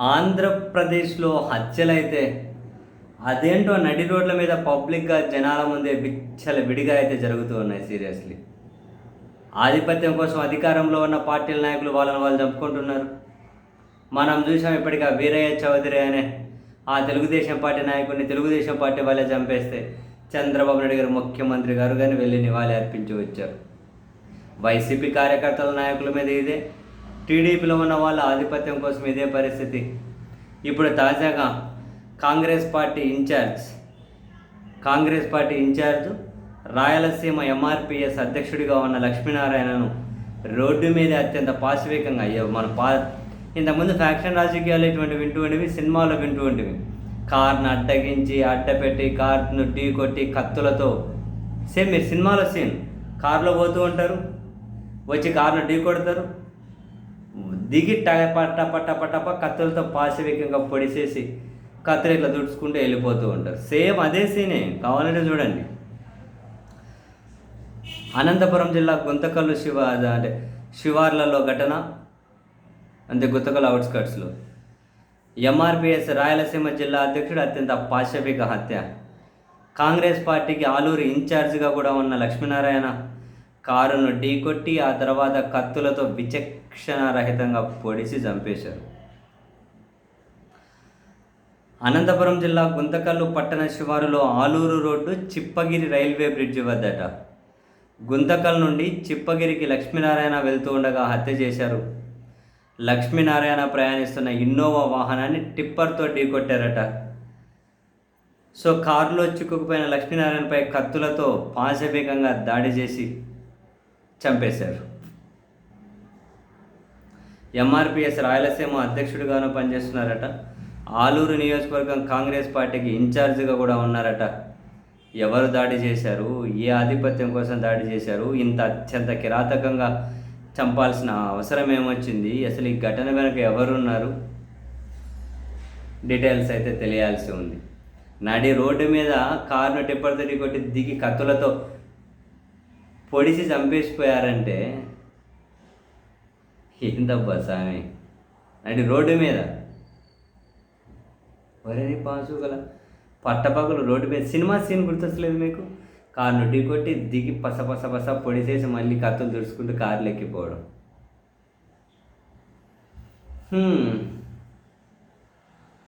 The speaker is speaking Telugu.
ఆంధ్రప్రదేశ్లో హత్యలైతే అదేంటో నడి రోడ్ల మీద పబ్లిక్గా జనాల ముందే బిచ్చల విడిగా అయితే జరుగుతూ ఉన్నాయి సీరియస్లీ. ఆధిపత్యం కోసం అధికారంలో ఉన్న పార్టీల నాయకులు వాళ్ళని వాళ్ళు చంపుకుంటున్నారు. మనం చూసాం ఇప్పటికా వీరయ్య చౌదరి అనే ఆ తెలుగుదేశం పార్టీ నాయకుడిని తెలుగుదేశం పార్టీ వాళ్ళే చంపేస్తే చంద్రబాబు నాయుడు గారు ముఖ్యమంత్రి గారు కానీ వెళ్ళి నివాళి అర్పించి వచ్చారు. వైసీపీ కార్యకర్తల నాయకుల మీద ఇదే. టీడీపీలో ఉన్న వాళ్ళ ఆధిపత్యం కోసం ఇదే పరిస్థితి. ఇప్పుడు తాజాగా Congress party incharge Congress party incharge Rayalaseema MRPS అధ్యక్షుడిగా ఉన్న లక్ష్మీనారాయణను రోడ్డు మీద అత్యంత పాశవికంగా అయ్యే మన పా ఇంతకుముందు ఫ్యాక్షన్ రాజకీయాలు ఇటువంటి వింటూ ఉండేవి సినిమాలో వింటూ ఉండేవి. కార్ను అడ్డగించి అడ్డపెట్టి కార్ను ఢీ కొట్టి కత్తులతో. సేమ్ మీరు సినిమాలో సీన్ కారులో పోతూ ఉంటారు వచ్చి కార్ను ఢీ కొడతారు దిగి ట పట్ట టప టప కత్తులతో పాశవికంగా పొడిసేసి కత్తులు ఇట్లా దుడుచుకుంటూ వెళ్ళిపోతూ ఉంటారు. సేమ్ అదే సీనే కావాలంటే చూడండి. అనంతపురం జిల్లా గుంతకల్లు శివ అంటే శివార్లలో ఘటన అంతే గుంతకల్ అవుట్స్కట్స్లో. ఎంఆర్పిఎస్ రాయలసీమ జిల్లా అధ్యక్షుడు అత్యంత పాశవిక హత్య. కాంగ్రెస్ పార్టీకి ఆలూరు ఇన్ఛార్జిగా కూడా ఉన్న లక్ష్మీనారాయణ కారును ఢీకొట్టి ఆ తర్వాత కత్తులతో రహితంగా పొడిచి చంపేశారు. అనంతపురం జిల్లా గుంతకల్లు పట్టణ శివారులో Aluru road Chippagiri railway bridge వద్దట. Guntakal నుండి చిప్పగిరికి లక్ష్మీనారాయణ వెళ్తూ ఉండగా హత్య చేశారు. లక్ష్మీనారాయణ ప్రయాణిస్తున్న ఇన్నోవా వాహనాన్ని టిప్పర్తో ఢీకొట్టారట. సో కారులో చిక్కుకుపోయిన లక్ష్మీనారాయణపై కత్తులతో పాశవేగంగా దాడి చేసి చంపేశారు. ఎంఆర్పిఎస్ రాయలసీమ అధ్యక్షుడిగాను పనిచేస్తున్నారట. ఆలూరు నియోజకవర్గం కాంగ్రెస్ పార్టీకి ఇన్ఛార్జిగా కూడా ఉన్నారట. ఎవరు దాడి చేశారు? ఏ ఆధిపత్యం కోసం దాడి చేశారు? ఇంత అత్యంత కిరాతకంగా చంపాల్సిన అవసరం ఏమొచ్చింది? అసలు ఈ ఘటన వెనుక ఎవరున్నారు? డీటెయిల్స్ అయితే తెలియాల్సి ఉంది. నడి రోడ్డు మీద కారును టిప్పర్ తడి కొట్టి దిగి కత్తులతో పొడిచి చంపేసిపోయారంటే ఏందబ్బా సామి నడి రోడ్డు మీద. వరేది పాసు గల పట్టపగలు రోడ్డు మీద. సినిమా సీన్ గుర్తొచ్చలేదు మీకు? కారును ఢీకొట్టి దిగి పస పస పస పొడిసేసి మళ్ళీ కత్తులు తుడుచుకుంటూ కార్లు ఎక్కిపోవడం.